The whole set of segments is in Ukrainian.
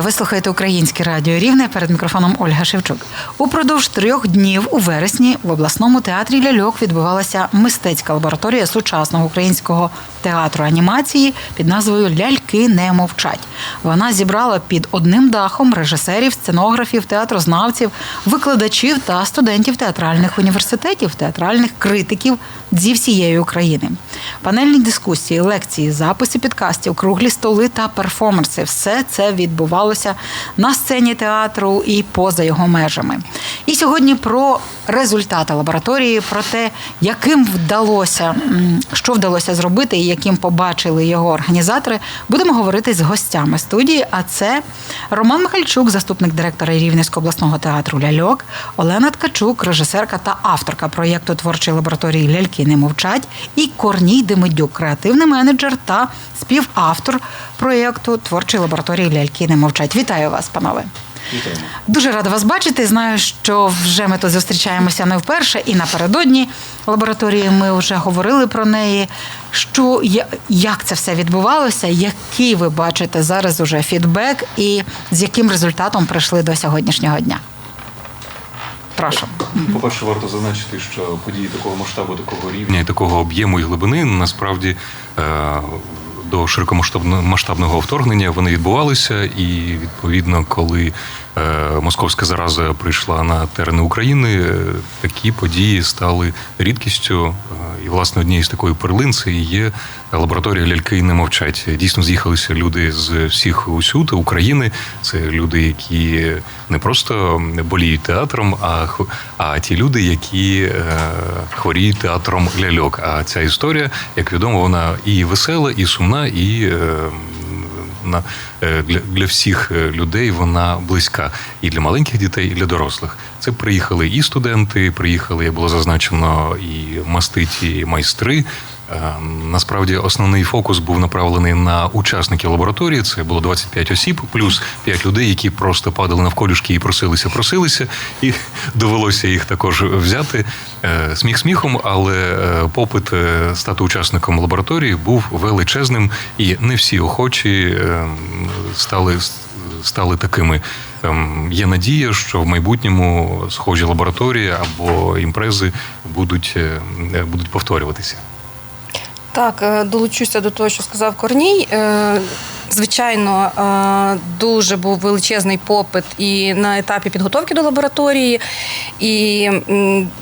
Ви слухаєте Українське радіо Рівне перед мікрофоном Ольга Шевчук. Упродовж трьох днів у вересні в обласному театрі Ляльок відбувалася мистецька лабораторія сучасного українського театру анімації під назвою Ляльки не мовчать. Вона зібрала під одним дахом режисерів, сценографів, театрознавців, викладачів та студентів театральних університетів, театральних критиків зі всієї України. Панельні дискусії, лекції, записи підкастів, круглі столи та перформанси все це відбувалося на сцені театру і поза його межами. І сьогодні про результати лабораторії, про те, яким вдалося, що вдалося зробити і яким побачили його організатори, будемо говорити з гостями студії. А це Роман Михальчук, заступник директора Рівненського обласного театру Ляльок, Олена Ткачук, режисерка та авторка проєкту творчої лабораторії Ляльки не мовчать, і Корній Демидюк, креативний менеджер та співавтор проєкту творчої лабораторії Ляльки не мовчать. Вітаю вас, панове. Дуже рада вас бачити. Знаю, що вже ми тут зустрічаємося не вперше, і напередодні лабораторії ми вже говорили про неї. Що як це все відбувалося? Який ви бачите зараз уже фідбек, і з яким результатом прийшли до сьогоднішнього дня? Прошу. По-перше, варто зазначити, що події такого масштабу, такого рівня і такого об'єму і глибини насправді е, до широкомасштабного вторгнення. Вони відбувалися, і відповідно, коли московська зараза прийшла на терени України, е, такі події стали рідкістю. Е, І власне однією з такої перлин це є лабораторія ляльки не мовчать. Дійсно з'їхалися люди з всіх усюди України. Це люди, які не просто боліють театром, а а ті люди, які е, хворіють театром ляльок. А ця історія, як відомо, вона і весела, і сумна, і е, на е, для, всіх е, людей вона близька і для маленьких дітей, і для дорослих. Це приїхали і студенти, приїхали, як було зазначено, і маститі майстри. Е, Насправді основний фокус був направлений на учасників лабораторії. Це було 25 осіб, плюс 5 людей, які просто падали навколішки і просилися, просилися, і довелося їх також взяти. Е, Сміх сміхом, але е, попит е, стати учасником лабораторії був величезним, і не всі охочі е, стали стали такими. Ем, Є надія, що в майбутньому схожі лабораторії або імпрези будуть, будуть повторюватися. Так, е, долучуся до того, що сказав Корній. Е, Звичайно, е, дуже був величезний попит і на етапі підготовки до лабораторії, і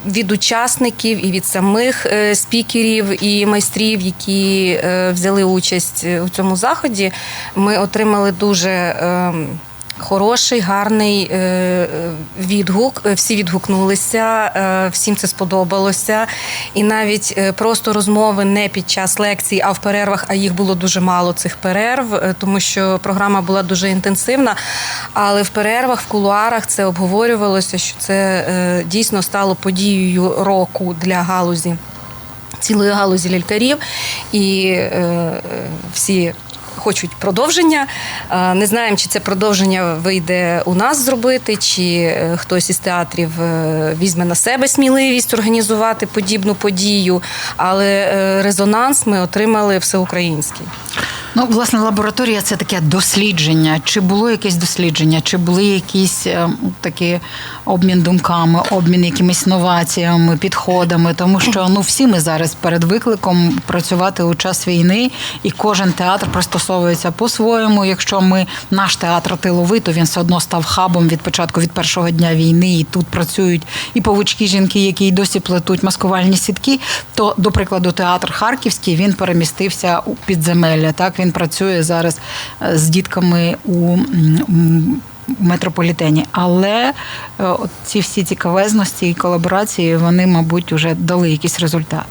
від учасників, і від самих спікерів і майстрів, які взяли участь у цьому заході. Ми отримали дуже. Хороший, гарний е, відгук. Всі відгукнулися, е, всім це сподобалося. І навіть е, просто розмови не під час лекцій, а в перервах, а їх було дуже мало цих перерв, е, тому що програма була дуже інтенсивна. Але в перервах, в кулуарах це обговорювалося, що це е, дійсно стало подією року для галузі. Цілої галузі лялькарів, і е, всі хочуть продовження. Е, Не знаємо, чи це продовження вийде у нас зробити, чи е, хтось із театрів е, візьме на себе сміливість організувати подібну подію. Але резонанс ми отримали всеукраїнський. Ну, власне, лабораторія це таке дослідження. Чи було якесь дослідження, чи були якісь е, такі обмін думками, обмін якимись новаціями, підходами, тому що ну всі ми зараз перед викликом працювати у час війни, і кожен театр пристосовується по-своєму. Якщо ми наш театр тиловий, то він все одно став хабом від початку від першого дня війни, і тут працюють і павучки жінки, які й досі плетуть маскувальні сітки. То, до прикладу, театр Харківський він перемістився у підземелля. Так він працює зараз е, з дітками у метрополітені. Але е, от ці всі цікавезності і колаборації, вони, мабуть, вже дали якийсь результат.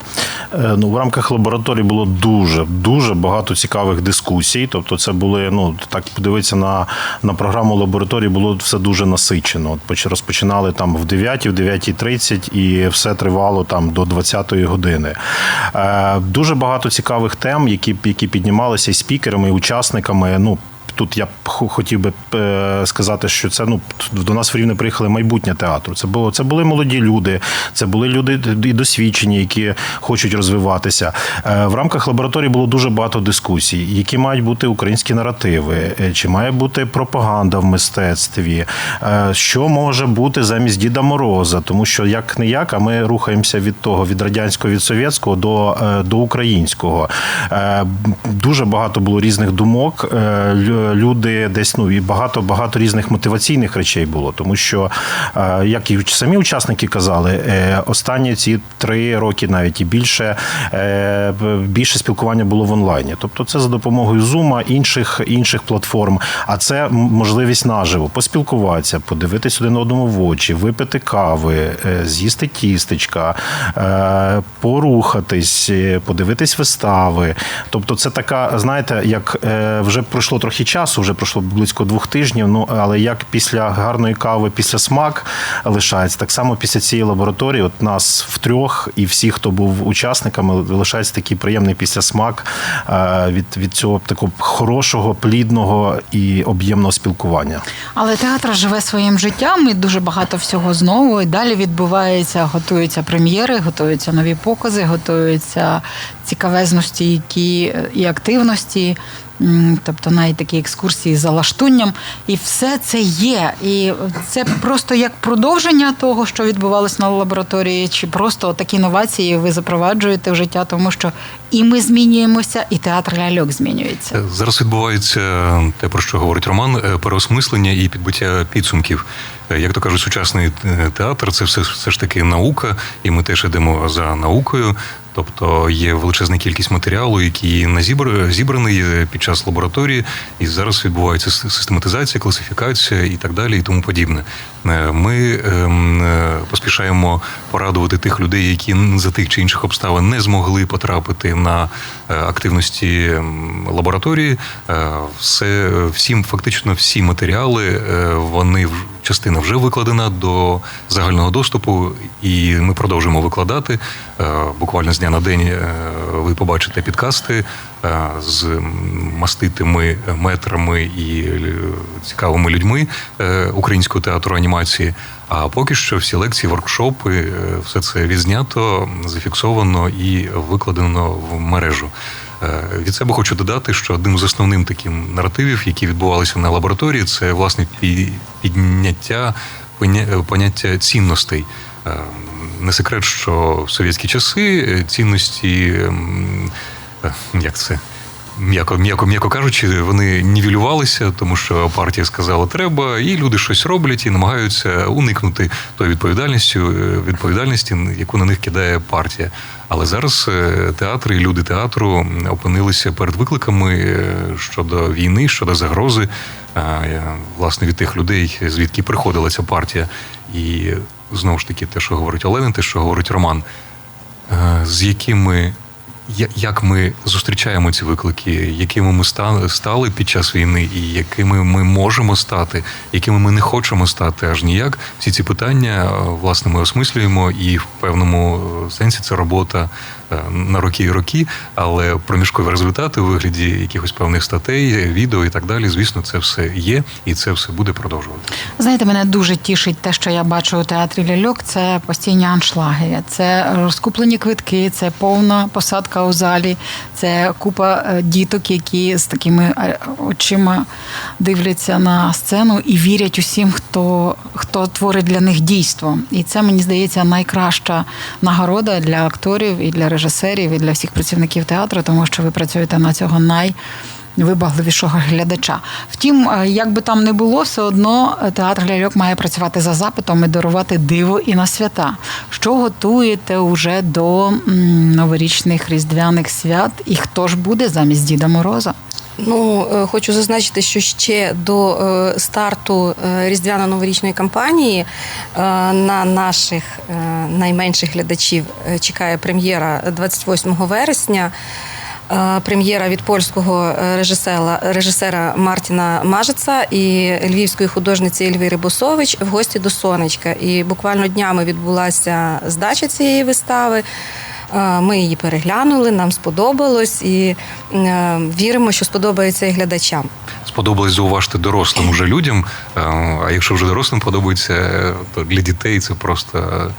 Е, Ну, в рамках лабораторії було дуже дуже багато цікавих дискусій. Тобто, це були ну так подивитися на, на програму лабораторії, було все дуже насичено. От розпочинали там в 9, в 9.30 і все тривало там до 20-ї години. Е, Дуже багато цікавих тем, які які піднімалися і спікерами, і учасниками. Ну тут я хотів би е, сказати, що це ну до нас в рівне приїхали майбутнє театру. Це було це були молоді люди, це були люди і досвідчені, які хочуть розвиватися. Е, В рамках лабораторії було дуже багато дискусій, які мають бути українські наративи, е, чи має бути пропаганда в мистецтві, що може бути замість Діда Мороза, тому що як не як, а ми рухаємося від того, від радянського, від совєтського до, до українського. Дуже багато було різних думок. Лю- Люди десь ну і багато багато різних мотиваційних речей було, тому що, е, як і самі учасники казали, е, останні ці три роки, навіть і більше, е, більше спілкування було в онлайні. Тобто, це за допомогою Zoom, інших інших платформ. А це можливість наживо поспілкуватися, подивитись один одному в очі, випити кави, з'їсти тістечка, порухатись, подивитись вистави. Тобто, це така, знаєте, як вже пройшло трохи часу, вже пройшло близько двох тижнів. Ну але як після гарної кави, після смак лишається, так само після цієї лабораторії, от нас втрьох і всі, хто був учасниками, лишається такий приємний післясмак е, від, від цього такого хорошого, плідного і об'ємного спілкування. Але театр живе своїм життям і дуже багато всього знову. І далі відбувається, готуються прем'єри, готуються нові покази, готуються цікавезності, які і активності. Тобто навіть такі екскурсії за лаштунням, і все це є. І це просто як продовження того, що відбувалося на лабораторії, чи просто такі новації ви запроваджуєте в життя, тому що і ми змінюємося, і театр ляльок змінюється. Зараз відбувається те, про що говорить Роман, е, переосмислення і підбиття підсумків. Е, Як то кажуть, сучасний е, театр це все, все ж таки наука, і ми теж йдемо за наукою. Тобто є величезна кількість матеріалу, який назібр- зібраний е, під час лабораторії, і зараз відбувається систематизація, класифікація і так далі, і тому подібне. Е, Ми ем, е, поспішаємо порадувати тих людей, які за тих чи інших обставин не змогли потрапити на е, активності лабораторії. Е, Все всім, фактично, всі матеріали е, вони частина вже викладена до загального доступу, і ми продовжуємо викладати. Буквально з дня на день ви побачите підкасти з маститими метрами і цікавими людьми українського театру анімації. А поки що всі лекції, воркшопи, е, все це відзнято, зафіксовано і викладено в мережу. Е, Від себе хочу додати, що одним з основним таким наративів, які відбувалися на лабораторії, це власне підняття поняття цінностей. Е, Не секрет, що в совєтські часи цінності, ем, як це. М'яко, м'яко, м'яко кажучи, вони нівелювалися, тому що партія сказала треба, і люди щось роблять і намагаються уникнути тої відповідальності, е, відповідальності, яку на них кидає партія. Але зараз е, театри і люди театру опинилися перед викликами е, щодо війни, щодо загрози, власне, від тих людей, звідки приходила ця партія. І знову ж таки, те, що говорить Олена, те, що говорить Роман, з якими як ми зустрічаємо ці виклики, якими ми стали під час війни, і якими ми можемо стати, якими ми не хочемо стати аж ніяк. Всі ці питання е, власне ми осмислюємо, і в певному е, сенсі це робота на роки і роки, але проміжкові результати у вигляді якихось певних статей, відео і так далі. Звісно, це все є, і це все буде продовжувати. Знаєте, мене дуже тішить те, що я бачу у театрі ляльок. Це постійні аншлаги, це розкуплені квитки, це повна посадка у залі, це купа е, діток, які з такими е, очима дивляться на сцену і вірять усім, хто, хто творить для них дійство. І це мені здається найкраща нагорода для акторів і для режисерів, і для всіх працівників театру, тому що ви працюєте на цього най вибагливішого глядача. Втім, е, як би там не було, все одно е, театр ляльок має працювати за запитом і дарувати диво і на свята. Що готуєте уже до новорічних різдвяних свят? І хто ж буде замість Діда Мороза? Ну, е, хочу зазначити, що ще до е, старту е, різдвяно-новорічної кампанії на наших найменших глядачів чекає прем'єра 28 вересня. Прем'єра від польського режисера, режисера Мартіна Мажеца і львівської художниці Ельвіри Босович в гості до сонечка. І буквально днями відбулася здача цієї вистави. Ми її переглянули, нам сподобалось і е, віримо, що сподобається і глядачам. Сподобалось зауважити дорослим уже людям. Е, А якщо вже дорослим подобається, то для дітей це просто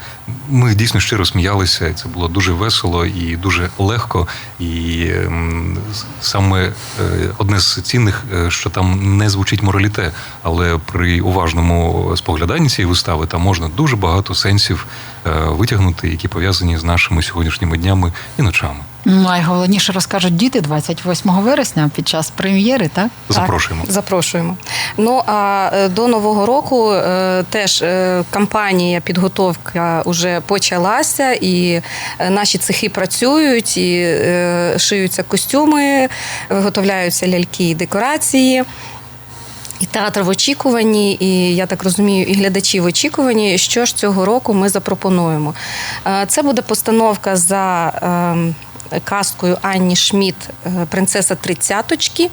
ми дійсно щиро сміялися. і Це було дуже весело і дуже легко. І ем, саме е, одне з цінних, е, що там не звучить мораліте, але при уважному спогляданні цієї вистави там можна дуже багато сенсів витягнути, які пов'язані з нашими сьогоднішніми днями і ночами. Найголовніше розкажуть діти 28 вересня під час прем'єри, так? Запрошуємо. Так, запрошуємо. Ну а е, до нового року е, теж е, кампанія підготовка вже почалася, і е, наші цехи працюють, і е, шиються костюми, виготовляються ляльки і декорації. І театр в очікуванні, і я так розумію, і глядачі в очікуванні, що ж цього року ми запропонуємо. Е, Це буде постановка за ем, казкою Анні Шмідт Принцеса тридцяточки.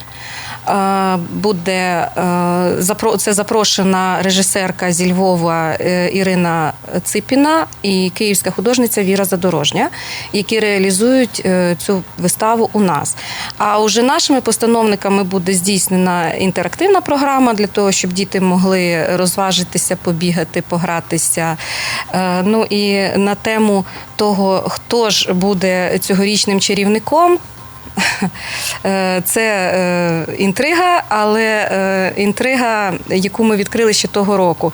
Е, Буде е, це запрошена режисерка зі Львова е, Ірина Ципіна і київська художниця Віра Задорожня, які реалізують е, цю виставу у нас. А уже нашими постановниками буде здійснена інтерактивна програма для того, щоб діти могли розважитися, побігати, погратися. Е, Ну і на тему того, хто ж буде цьогорічним чарівником. Е, Це е, інтрига, але е, інтрига, яку ми відкрили ще того року.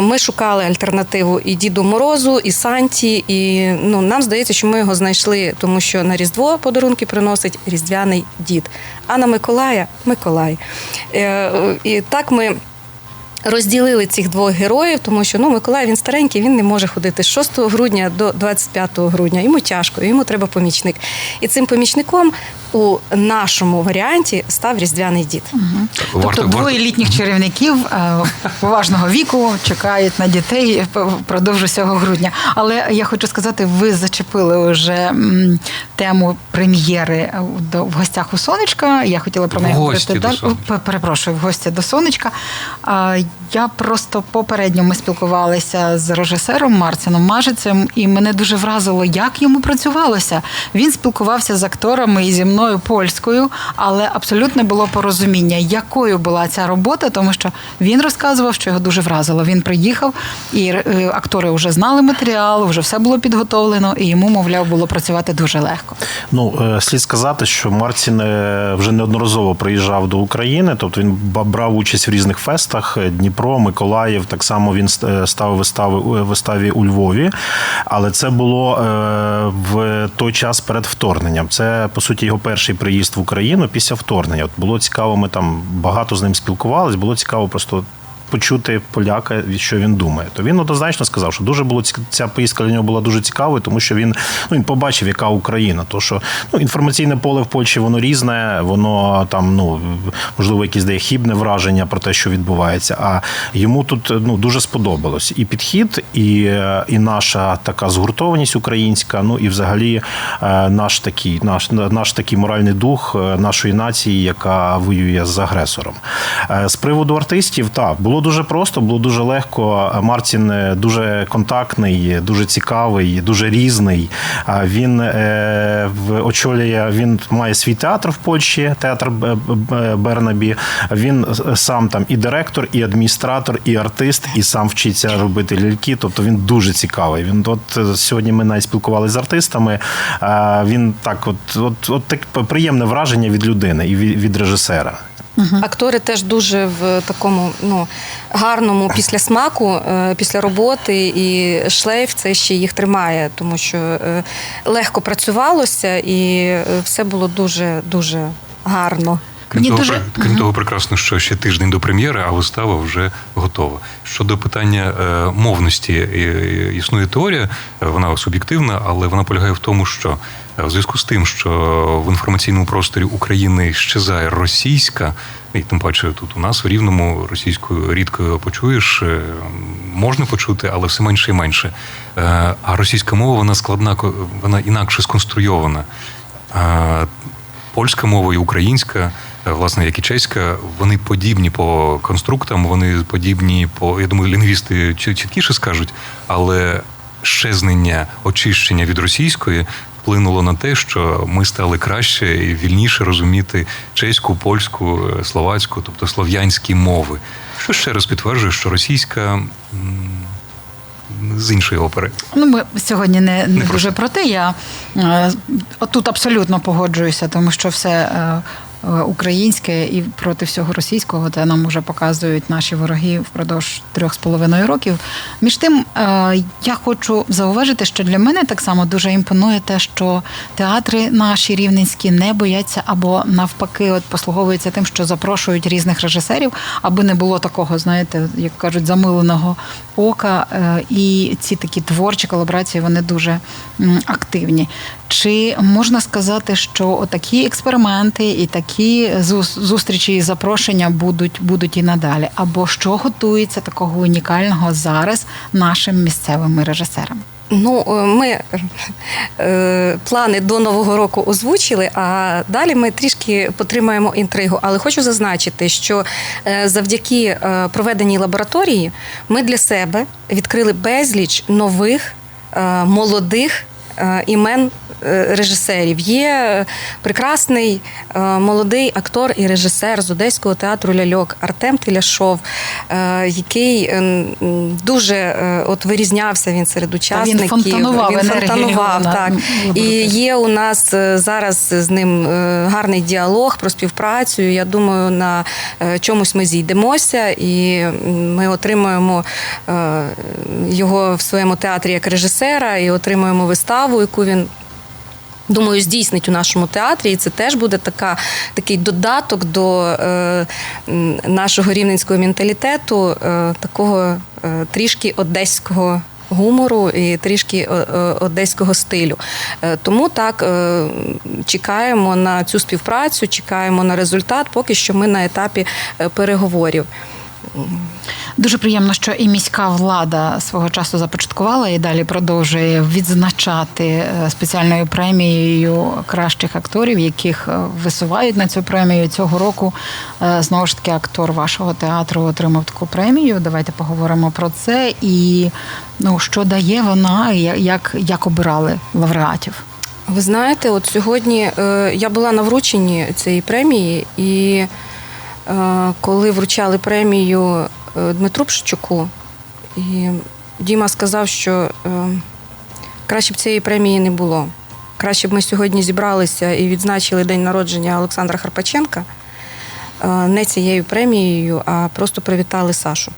Ми шукали альтернативу і Діду Морозу, і Санті, і ну, нам здається, що ми його знайшли, тому що на Різдво подарунки приносить різдвяний дід. А на Миколая Миколай. І так ми. Розділили цих двох героїв, тому що ну Миколай він старенький, він не може ходити з 6 грудня до 25 грудня. Йому тяжко, йому треба помічник. І цим помічником у нашому варіанті став різдвяний дід. Тобто двоє літніх чарівників е, поважного віку чекають на дітей впродовж усього грудня. Але я хочу сказати, ви зачепили вже тему прем'єри до- в гостях у сонечка. Я хотіла про неї говорити далі. Перепрошую, в гості до сонечка. Я просто попередньо ми спілкувалися з режисером Марцином Мажицем, і мене дуже вразило, як йому працювалося. Він спілкувався з акторами і зі мною польською, але абсолютно було порозуміння, якою була ця робота, тому що він розказував, що його дуже вразило. Він приїхав, і е, актори вже знали матеріал, вже все було підготовлено, і йому, мовляв, було працювати дуже легко. Ну, е, слід сказати, що Мартін е, вже неодноразово приїжджав до України, тобто він брав участь в різних фестах Дніпро, Миколаїв. Так само він став ставив вистави у виставі у Львові. Але це було е, в той час перед вторгненням. Це по суті його перший приїзд в Україну після вторгнення. От було цікаво, ми там багато з ним спілкувалися. Було цікаво просто. Почути поляка, що він думає, то він однозначно сказав, що дуже було ця поїздка для нього була дуже цікавою, тому що він ну він побачив, яка Україна. То що ну інформаційне поле в Польщі воно різне, воно там ну можливо якесь дає хібне враження про те, що відбувається. А йому тут ну дуже сподобалось і підхід, і, і наша така згуртованість українська. Ну і взагалі е, наш такий, наш наш такий моральний дух е, нашої нації, яка воює з агресором. Е, З приводу артистів, так було дуже просто, було дуже легко. Мартін е, дуже контактний, дуже цікавий, дуже різний. Він е, очолює, він має свій театр в Польщі, театр Бернабі. Він сам там і директор, і адміністратор, і артист, і сам вчиться робити ляльки. Тобто він дуже цікавий. Він от е, сьогодні ми навіть спілкувалися з артистами. Він так, от, от, от так приємне враження від людини і від, від режисера. Актори теж дуже в такому ну гарному після смаку, е, після роботи, і шлейф це ще їх тримає, тому що е, легко працювалося, і е, все було дуже дуже гарно. Крім, того, дуже- крім того, прекрасно, що ще тиждень до прем'єри, а вистава вже готова. Щодо питання е, мовності, е, існує теорія, вона суб'єктивна, але вона полягає в тому, що в зв'язку з тим, що в інформаційному просторі України щезає російська, і тим паче тут у нас в рівному російською рідко почуєш, е, можна почути, але все менше і менше. Е, А російська мова вона складна, вона інакше сконструйована. Е, Польська мова і українська, власне, як і чеська, вони подібні по конструктам, вони подібні по. Я думаю, лінгвісти чіткіше скажуть, але щезнення, очищення від російської вплинуло на те, що ми стали краще і вільніше розуміти чеську, польську, е, словацьку, тобто слов'янські мови. Що ще раз підтверджує, що російська з іншої опери. Ну, ми сьогодні не, не не дуже про те. Я е, тут абсолютно погоджуюся, тому що все е, е, українське і проти всього російського, те нам вже показують наші вороги впродовж трьох з половиною років. Між тим, е, я хочу зауважити, що для мене так само дуже імпонує те, що театри наші рівненські не бояться або навпаки, от послуговуються тим, що запрошують різних режисерів, аби не було такого, знаєте, як кажуть, замиленого ока. Е, І ці такі творчі колаборації вони дуже активні. Чи можна сказати, що такі експерименти і такі зус- зустрічі і запрошення будуть, будуть і надалі? Або що готується такого унікального зараз нашим місцевим режисерам? Ну, е, ми е, плани до Нового року озвучили, а далі ми трішки потримаємо інтригу. Але хочу зазначити, що е, завдяки е, проведеній лабораторії ми для себе відкрили безліч нових е, молодих імен режисерів. Є прекрасний е, молодий актор і режисер з Одеського театру Ляльок Артем Теляшов, е, який е, дуже от вирізнявся він серед учасників. фонтанував Він фонтанував, так. І є у нас зараз з ним гарний діалог про співпрацю. Я думаю, на чомусь ми зійдемося, і ми отримуємо його в своєму театрі як режисера, і отримуємо виставу, яку він. Думаю, здійснить у нашому театрі, і це теж буде така, такий додаток до е, нашого рівненського менталітету, е, такого е, трішки одеського гумору і трішки е, е, одеського стилю. Е, тому так чекаємо на цю співпрацю, чекаємо на результат. Поки що ми на етапі переговорів. Дуже приємно, що і міська влада свого часу започаткувала і далі продовжує відзначати е, спеціальною премією кращих акторів, яких е, висувають на цю премію. Цього року е, знову ж таки актор вашого театру отримав таку премію. Давайте поговоримо про це і ну що дає вона, як, як обирали лауреатів. Ви знаєте, от сьогодні я була на врученні цієї премії, і коли вручали премію е, Дмитру Пшичуку, і Діма сказав, що е, краще б цієї премії не було. Краще б ми сьогодні зібралися і відзначили день народження Олександра Харпаченка е, не цією премією, а просто привітали Сашу.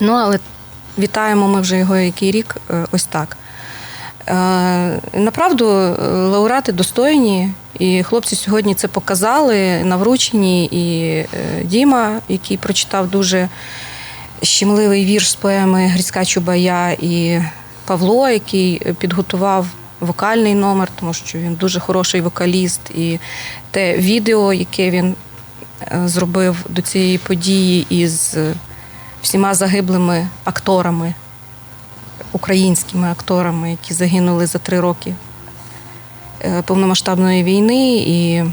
Ну, але вітаємо ми вже його який рік е, ось так. Е, Направду, е, лауреати достойні, і хлопці сьогодні це показали на врученні. І е, Діма, який прочитав дуже щемливий вірш з поеми Грицька Чубая, і Павло, який підготував вокальний номер, тому що він дуже хороший вокаліст, і те відео, яке він е, зробив до цієї події із е, всіма загиблими акторами українськими акторами, які загинули за три роки повномасштабної війни, і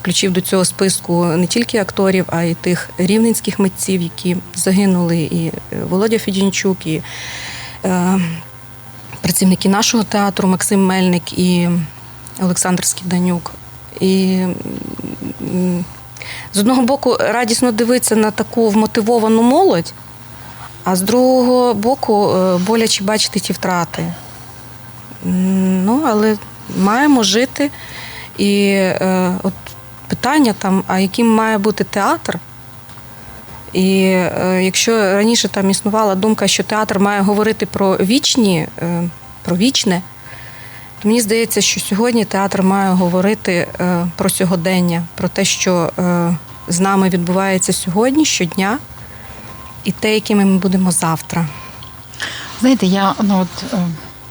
включив до цього списку не тільки акторів, а й тих рівненських митців, які загинули, і е, Володя Федінчук, і е, працівники нашого театру Максим Мельник і Олександр Скіданюк. І з одного боку радісно дивитися на таку вмотивовану молодь. А з другого боку, е, боляче бачити ті втрати. Ну, але маємо жити. І е, от питання там, а яким має бути театр? І е, якщо раніше там існувала думка, що театр має говорити про вічні, е, про вічне, то мені здається, що сьогодні театр має говорити е, про сьогодення, про те, що е, з нами відбувається сьогодні, щодня і те, якими ми будемо завтра. Знаєте, я ну от е,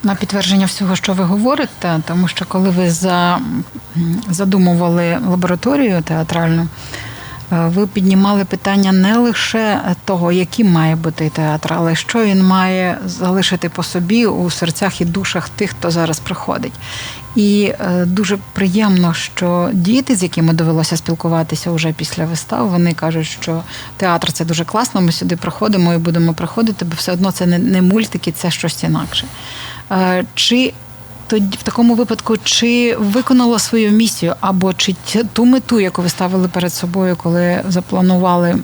на підтвердження всього, що ви говорите, тому що коли ви за, задумували лабораторію театральну, е, ви піднімали питання не лише того, яким має бути театр, але що він має залишити по собі у серцях і душах тих, хто зараз приходить. І е, дуже приємно, що діти, з якими довелося спілкуватися вже після вистав, вони кажуть, що театр це дуже класно. Ми сюди приходимо і будемо приходити, бо все одно це не, не мультики, це щось інакше. Е, чи тоді в такому випадку чи виконала свою місію, або чи ту мету, яку ви ставили перед собою, коли запланували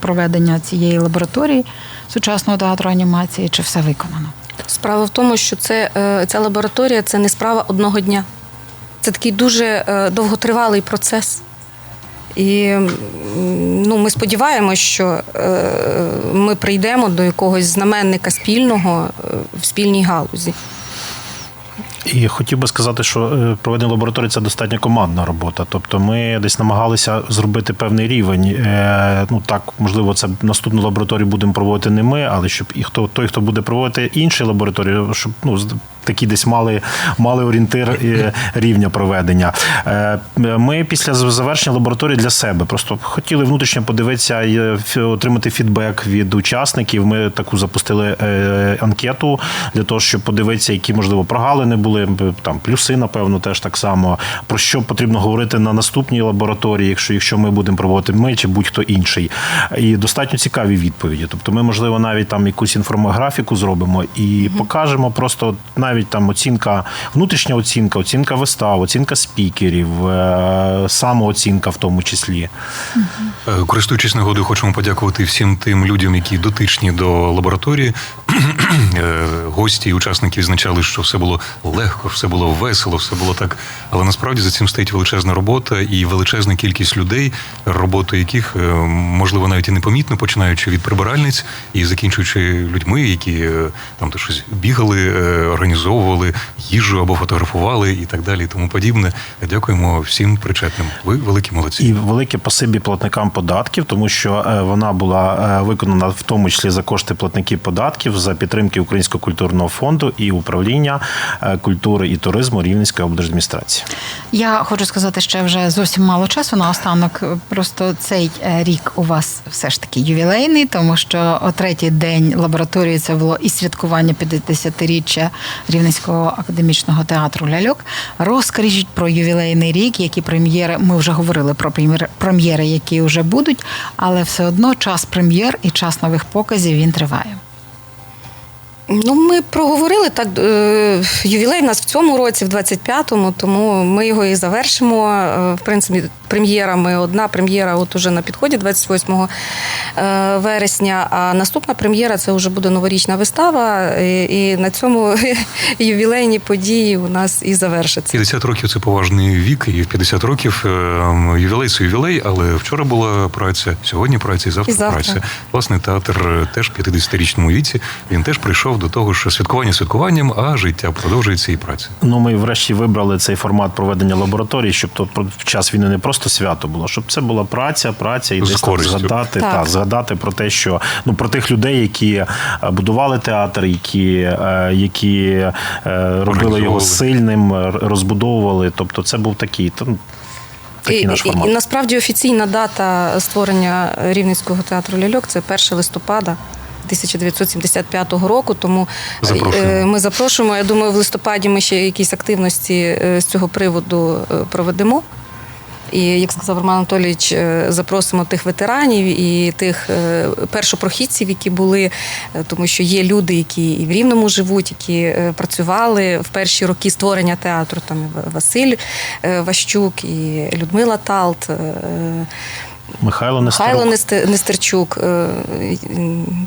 проведення цієї лабораторії сучасного театру анімації, чи все виконано? Справа в тому, що це, е, ця лабораторія це не справа одного дня. Це такий дуже е, довготривалий процес. І ну, ми сподіваємося, що е, ми прийдемо до якогось знаменника спільного е, в спільній галузі. І хотів би сказати, що е, проведення лабораторії це достатньо командна робота. Тобто ми десь намагалися зробити певний рівень. Ну так, можливо, це наступну лабораторію будемо проводити не ми, але щоб і хто той, хто буде проводити інші лабораторії, щоб ну такі десь мали, мали орієнтир е, рівня проведення. Е, Ми після завершення лабораторії для себе просто хотіли внутрішньо подивитися і е, отримати фідбек від учасників. Ми таку запустили анкету для того, щоб подивитися, які можливо прогалини були там плюси, напевно, теж так само. Про що потрібно говорити на наступній лабораторії, якщо якщо ми будемо проводити ми чи будь-хто інший. І достатньо цікаві відповіді. Тобто, ми можливо навіть там якусь інформографіку зробимо і покажемо просто навіть там оцінка, внутрішня оцінка, оцінка вистав, оцінка спікерів, е, самооцінка в тому числі. Е, Користуючись нагодою, хочемо подякувати всім тим людям, які дотичні до лабораторії. Е, Гості і учасники відзначали, що все було легко, все було весело, все було так. Але насправді за цим стоїть величезна робота і величезна кількість людей, роботу яких можливо навіть і непомітно, починаючи від прибиральниць і закінчуючи людьми, які там то щось бігали, е, організовували їжу або фотографували і так далі, і тому подібне. Дякуємо всім причетним. Ви великі молодці. І велике пасибі платникам податків, тому що е, вона була е, виконана в тому числі за кошти платників податків за підтримки Українського культурного фонду і управління е, культури і туризму Рівненської облдержадміністрації. Я хочу сказати, ще вже зовсім мало часу наостанок. Просто цей рік у вас все ж таки ювілейний, тому що о третій день лабораторії це було і святкування 50-річчя Рівненського академічного театру Ляльок. Розкажіть про ювілейний рік, які прем'єри. Ми вже говорили про прем'єри- які вже будуть, але все одно час прем'єр і час нових показів він триває. Ну, ми проговорили так. е, Ювілей у нас в цьому році, в 25-му, тому ми його і завершимо. Е, В принципі, прем'єрами. Одна прем'єра от уже на підході 28 е, вересня. А наступна прем'єра це вже буде новорічна вистава. І, і на цьому ювілейні події у нас і завершаться. 50 років це поважний вік, і в 50 років е, ювілей це ювілей, але вчора була праця, сьогодні праця і завтра, І завтра. праця. Власне, театр теж в 50-річному віці. Він теж прийшов до того, що святкування святкуванням, а життя продовжується і праця. Ну, ми врешті вибрали цей формат проведення лабораторії, щоб то про- в час війни не просто свято було, щоб це була праця, праця і З десь там користю. згадати Так. та згадати про те, що ну про тих людей, які е, будували театр, які, е, які е, робили його Організовували. сильним, розбудовували. Тобто, це був такий. то, Такий і, наш і, формат. і насправді офіційна дата створення Рівненського театру Ляльок це 1 листопада. 1975 року, тому Запрошуємо. ми запрошуємо. Я думаю, в листопаді ми ще якісь активності е, з цього приводу е, проведемо. І як сказав Роман Анатолійович, е, запросимо тих ветеранів і тих е, першопрохідців, які були, е, тому що є люди, які і в Рівному живуть, які працювали в перші роки створення театру. Там і Василь Ващук і Людмила Талт. Михайло Нестерук. Михайло Нестерчук.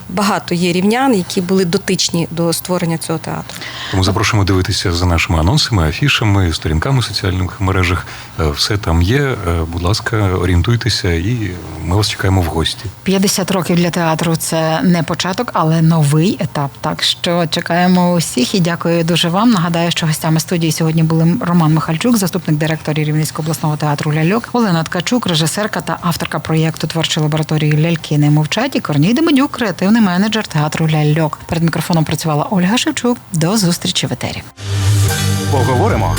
Багато є рівнян, які були дотичні до створення цього театру. Тому запрошуємо дивитися за нашими анонсами, афішами, сторінками в соціальних мережах. Е, Все там є. Е, Будь ласка, орієнтуйтеся, і ми вас чекаємо в гості. 50 років для театру це не початок, але новий етап. Так що чекаємо усіх і дякую дуже вам. Нагадаю, що гостями студії сьогодні були Роман Михальчук, заступник директора Рівненського обласного театру Ляльок, Олена Ткачук, режисерка та авторка проєкту творчої лабораторії Ляльки не мовчать і Корній Демидюк, креативний менеджер театру Ляльок. Перед мікрофоном працювала Ольга Шевчук. До зустрічі в етері. Поговоримо